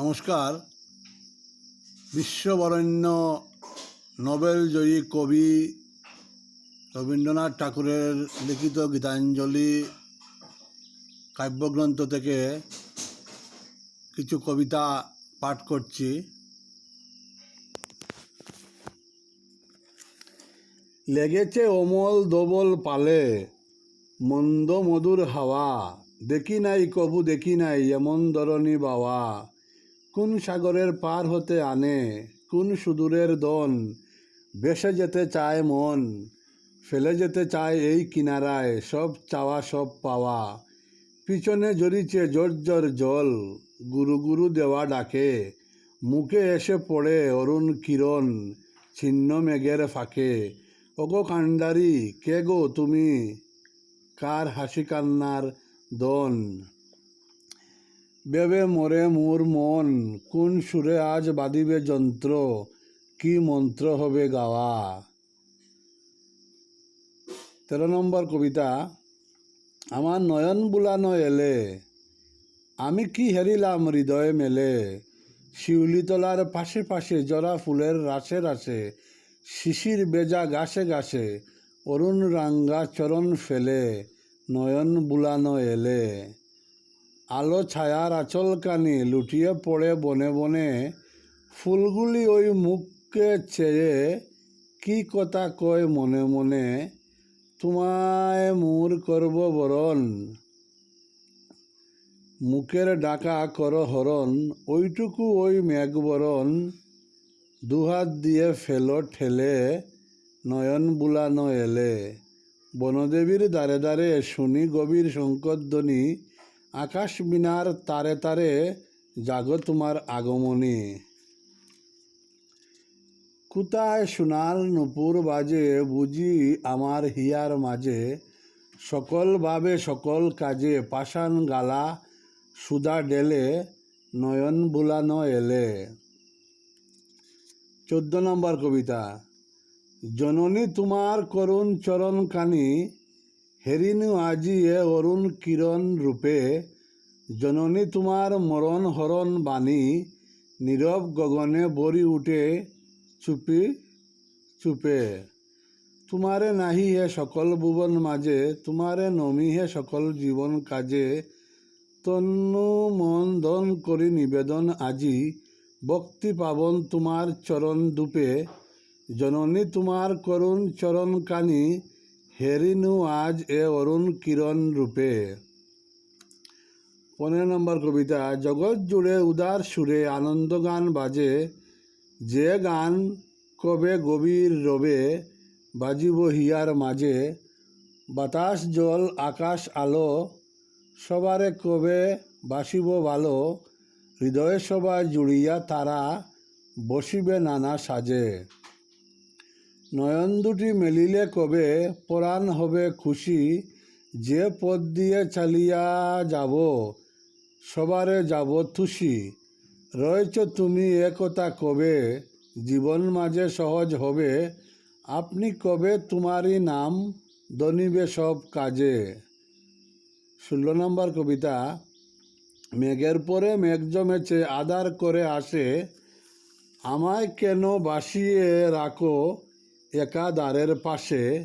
নমস্কার। বিশ্ববরেণ্য নোবেল জয়ী কবি রবীন্দ্রনাথ ঠাকুরের লিখিত গীতাঞ্জলি কাব্যগ্রন্থ থেকে কিছু কবিতা পাঠ করছি। লেগেছে অমল দবল পালে, মন্দ মধুর হাওয়া, দেখি নাই কবু দেখি নাই এমন ধরণী বাওয়া। কোন সাগরের পার হতে আনে, কোন সুদূরের দন? বেসে যেতে চায় মন, ফেলে যেতে চায় এই কিনারায় সব চাওয়া, সব পাওয়া। পিছনে জড়িছে জর্জর জল, গুরু গুরু দেওয়া ডাকে। মুখে এসে পড়ে অরুণ কিরণ, ছিন্ন মেঘের ফাঁকে। ওগো কান্ডারি, কে গো তুমি? কার হাসি কান্নার দন? বেবে মরে মোর মন, কোন সুরে আজ বাদিবে যন্ত্র, কি মন্ত্র হবে গাওয়া? তেরো নম্বর কবিতা, আমার নয়ন বুলানো এলে, আমি কি হেরিলাম হৃদয়ে মেলে? শিউলিতলার পাশে পাশে জরা ফুলের রাশে রাশে, শিশির বেজা গাছে গাছে, অরুণ রাঙ্গা চরণ ফেলে, নয়ন বুলানো এলে। আলো ছায়ার আচল কানি লুটিয়ে পড়ে বনে বনে। ফুলগুলি ওই মুখকে চেয়ে কি কথা কয় মনে মনে। তোমায় মোর করব বরণ। মুখের ডাকা কর হরণ, ওইটুকু ওই মেঘবরণ দুহাত দিয়ে ফেলো ঠেলে, নয়ন বুলানো এলে। বনদেবীর দ্বারে দ্বারে শুনি গভীর শঙ্করধ্বনি। আকাশ বিনার তারে তারে জাগো তোমার আগমনী। কুতায় সোনার নুপুর বাজে, বুঝি আমার হিয়ার মাঝে। সকল ভাবে সকল কাজে পাষাণ গালা সুদা ডেলে, নয়ন বুলানো এলে। চোদ্দ নম্বর কবিতা, জননী তোমার করুণ চরণ কানি হেরিনু আজি এ অরুণ কিরণ রূপে জননী তোমার মরণ হরণ বাণী নীরব গগনে বরি উঠে চুপি চুপে। তোমারে নাহি হে সকল ভুবন মাঝে তোমারে নমি হে সকল জীবন কাজে। তন্নু মন ধন করি নিবেদন আজি, ভক্তি পাবন তোমার চরণ দুপে জননী তোমার করুণ চরণ কানি হেরিনু আজ এ অরুণ কিরণ রূপে। পনেরো নম্বর কবিতা, জগৎ জুড়ে উদার সুরে আনন্দ গান বাজে, যে গান কবে গভীর রবে, বাজিব হিয়ার মাঝে, বাতাস জল, আকাশ আলো, সবারে কবে বাসিব ভালো হৃদয় সভা জুড়িয়া তারা বসিবে নানা সাজে। নয়ন দুটি মেলিলে কবে পরাণ হবে খুশি? যে পথ দিয়ে চালিয়া যাব, সবারে যাব তুষি রয়েছ তুমি একতা কবে? জীবন মাঝে সহজ হবে। আপনি কবে তোমারই নাম দনিবে সব কাজে? ষোলো নম্বর কবিতা। মেঘের পরে মেঘ জমেছে আদার করে আসে। আমায় কেন বাসিয়ে রাখো? একা দ্বারের পাশে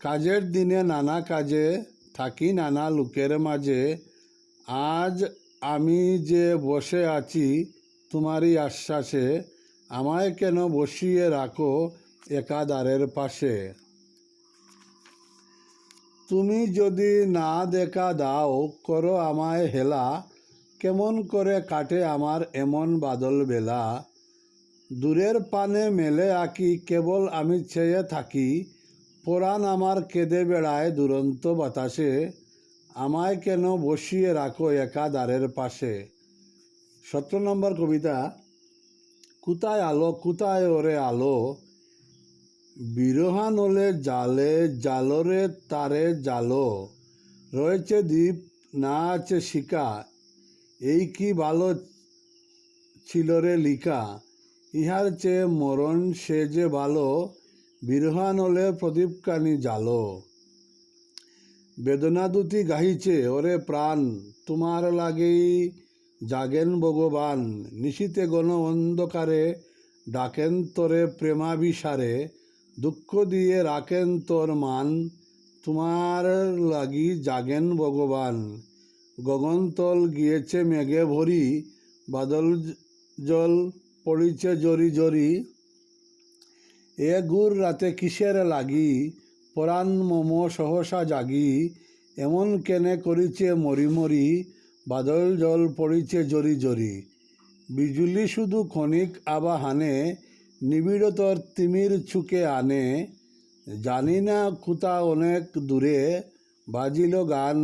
কাজের দিনে নানা কাজে থাকি নানা লোকের মাঝে। আজ আমি যে বসে আছি, তোমারই আশ্বাসে আমায় কেন বসিয়ে রাখো একা দ্বারের পাশে? তুমি যদি না দেখা দাও, করো আমায় হেলা, কেমন করে কাটে আমার এমন বাদল বেলা দূরের পানে মেলে আঁকি, কেবল আমি চেয়ে থাকি। পরাণ আমার কেঁদে বেড়ায় দুরন্ত বাতাসে। আমায় কেন বসিয়ে রাখো একা দ্বারের পাশে? সতেরো নম্বর কবিতা, কোথায় আলো, কোথায় ওরে আলো? বিরহান হলে জালে, জালরে তারে জালো। রয়েছে দ্বীপ, না আছে শিকা এই কি ভালো ছিল রে লিকা ইহার চেয়ে মরণ সে যে ভালো বিরহান হলে প্রদীপকানি জালো। বেদনা দুটি গাহিছে, ওরে প্রাণ, তোমার লাগেই জাগেন ভগবান। নিশীতে গণ অন্ধকারে ডাকেন তোরে প্রেমাবিসারে দুঃখ দিয়ে রাখেন তোর মান, তোমার লাগি জাগেন ভগবান। গগনতল গিয়েছে মেঘে ভরি, বাদল জল পড়িছে জরি জরি এ গুর রাতে কিসের লাগি পরাণ মম সহসা জাগি, এমন কেনে করিছে মরি মরি বাদল জল পড়িছে জরি জরি বিজুলি শুধু ক্ষণিক আবাহানে নিবিড়তর তিমির ছুকে আনে। জানি না কুতা অনেক দূরে বাজিল গান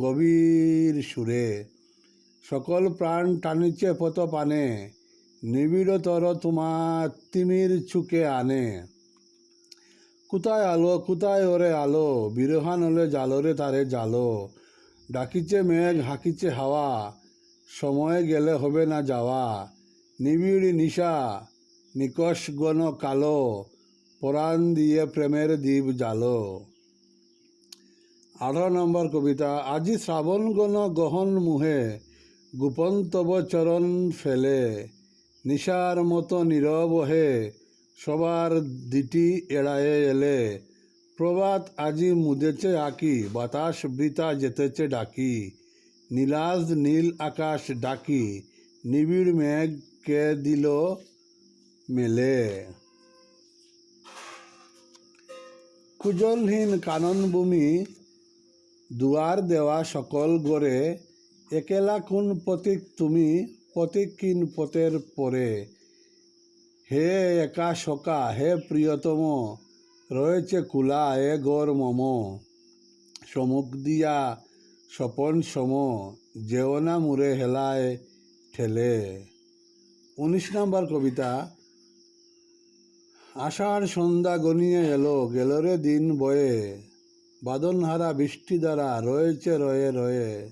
গভীর সুরে সকল প্রাণ টানিছে পত পানে নিবিড়তর তোমার তিমির চুকে আনে। কোথায় আলো, কোথায় ওরে আলো? বিরহান হলে জালরে তারে জালো। ডাকিছে মেঘ, হাকিছে হাওয়া। সময় গেলে হবে না যাওয়া। নিবিড় নিশা নিকশ গণ কালো। পরাণ দিয়ে প্রেমের দ্বীপ জালো। আঠারো নম্বর কবিতা, আজি শ্রাবণ গণ গহন মুহে, গোপন তব চরণ ফেলে। নিশার মতো নীরব হে, সবার দিটি এড়ায়ে এলে। প্রভাত আজি মুদেছে আঁকি, বাতাস বৃতা যেতেছে ডাকি। নীলাজ নীল আকাশ ডাকি, নিবিড় মেঘ কে দিল মেলে। কুজলহীন কাননভূমি দুয়ার দেওয়া সকল গড়ে, একেলা কোন পথিক তুমি পথিক কিন পথের পরে। হে একা সকা হে প্রিয়তম, রয়েছে কুলা এ গর মম। সমুখ দিয়া স্বপন সম, যেও না মুরে হেলায় ঠেলে। উনিশ নম্বর কবিতা। আষাঢ় সন্ধ্যা গনিয়ে এলো গেলরে দিন বয়ে। বাদনহারা বৃষ্টি দ্বারা রয়েছে রয়ে রয়ে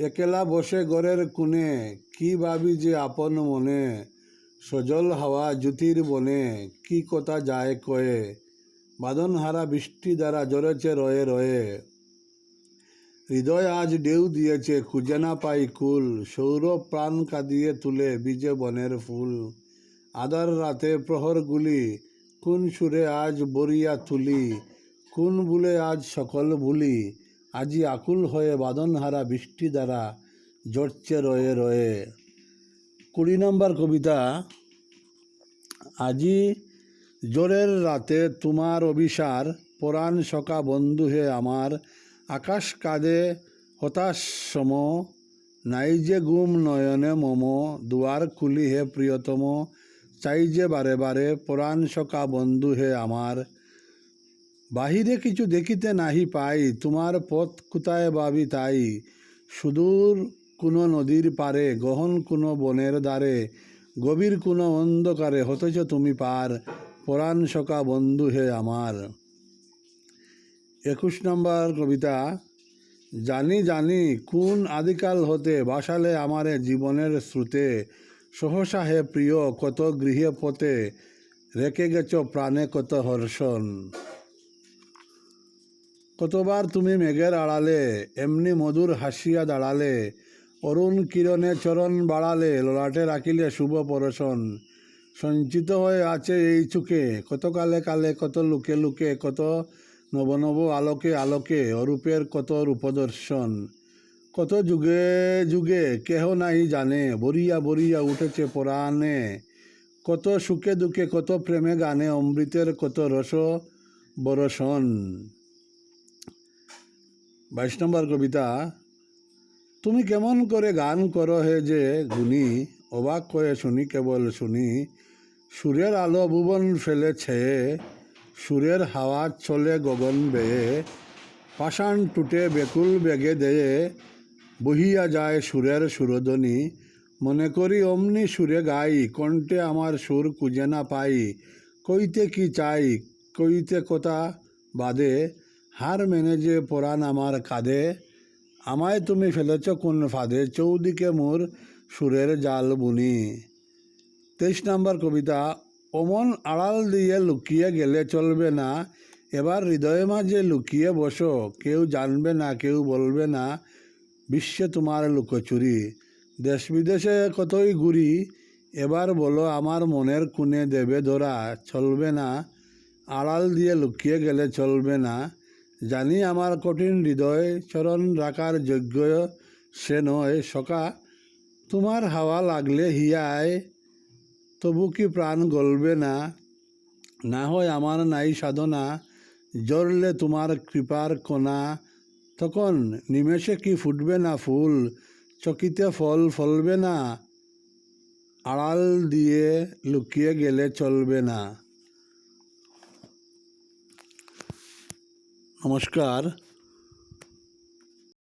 একলা বসে ঘরের কুনে কি ভাবি যে আপন মনে? সজল হাওয়া জ্যোতির বনে, কি কথা যায় কয়ে? বাদনহারা বৃষ্টি দ্বারা জড়েছে রয়ে রয়ে। হৃদয় আজ ঢেউ দিয়েছে, খুঁজে না পাই কুল। সৌর প্রাণ কাঁদিয়ে তুলে বিজে বনের ফুল। আদার রাতে প্রহরগুলি কোন সুরে আজ বরিয়া তুলি? কোন ভুলে আজ সকল ভুলি? আজি আকুল হয়ে বাদনহারা বৃষ্টি দ্বারা জড়ছে রয়ে রয়ে। কুড়ি নম্বর কবিতা, আজি জোরের রাতে তোমার অভিসার, পরাণ সকা বন্ধু হে আমার, আকাশ কাঁদে হতাশ সম, নাই যে গুম নয়নে মম, দুয়ার খুলি হে প্রিয়তম, চাই যে বারে বারে পরাণ সকা বন্ধু হে আমার বাহিরে কিছু দেখিতে নাহি পাই, তোমার পথ কোথায় ভাবি তাই? সুদূর কোনো নদীর পারে গহন কোনো বনের দ্বারে, গভীর কোনো অন্ধকারে হতেছ তুমি পার, পরাণ সকা বন্ধু হে আমার। একুশ নম্বর কবিতা, জানি জানি কোন আদিকাল হতে বাসালে আমারে জীবনের শ্রুতে সহসা হে প্রিয় কত গৃহে পথে, রেখে গেছ প্রাণে কত হর্ষণ। কতবার তুমি মেঘের আড়ালে, এমনি মধুর হাসিয়া দাঁড়ালে, অরুণ কিরণে চরণ বাড়ালে, ললাটে রাখিলে শুভ পরশন। সঞ্চিত হয়ে আছে এই চুকে, কত কালে কালে, কত লুকে লুকে, কত নব নব আলোকে আলোকে, অরূপের কত রূপদর্শন। কত যুগে যুগে কেহ নাই জানে, বরিয়া বরিয়া উঠেছে পরাণে। কত সুখে দুঃখে, কত প্রেমে গানে, অমৃতের কত রস বরসন বাইশ নম্বর কবিতা, তুমি কেমন করে গান করো হে যে গুনি অবাক করে শুনি কেবল শুনি। সুরের আলো ভুবন ফেলেছে, সুরের হাওয়া চলে গগন বেয়ে। পাষাণ টুটে বেকুল বেগে দেয়ে, বহিয়া যায় সুরের সুরধ্বনি। মনে করি অমনি সুরে গাই, কণ্ঠে আমার সুর কুজে না পাই। কইতে কি চাই, কইতে কথা বাদে হার মেনে যে পরাণ আমার কাঁধে আমায় তুমি ফেলেছ কোন ফাঁদে চৌদিকে মোর সুরের জাল বুনি তেইশ নম্বর কবিতা অমন আড়াল দিয়ে লুকিয়ে গেলে চলবে না এবার হৃদয়ে মাঝে লুকিয়ে বসো কেউ জানবে না কেউ বলবে না বিশ্বে তোমার লুকোচুরি দেশ বিদেশে কতই ঘুরি এবার বলো আমার মনের কোণে দেবে ধরা চলবে না আড়াল দিয়ে লুকিয়ে গেলে চলবে না জানি আমার কঠিন হৃদয় চরণ রাখার যোগ্য সে নয় সকা তোমার হাওয়া লাগলে হিয়ায়, তবু কি প্রাণ গলবে না? না হয় আমার নাই সাধনা জড়লে তোমার কৃপার কণা। তখন নিমেষে কি ফুটবে না ফুল? চকিতে ফল ফলবে না? আড়াল দিয়ে লুকিয়ে গেলে চলবে না। নমস্কার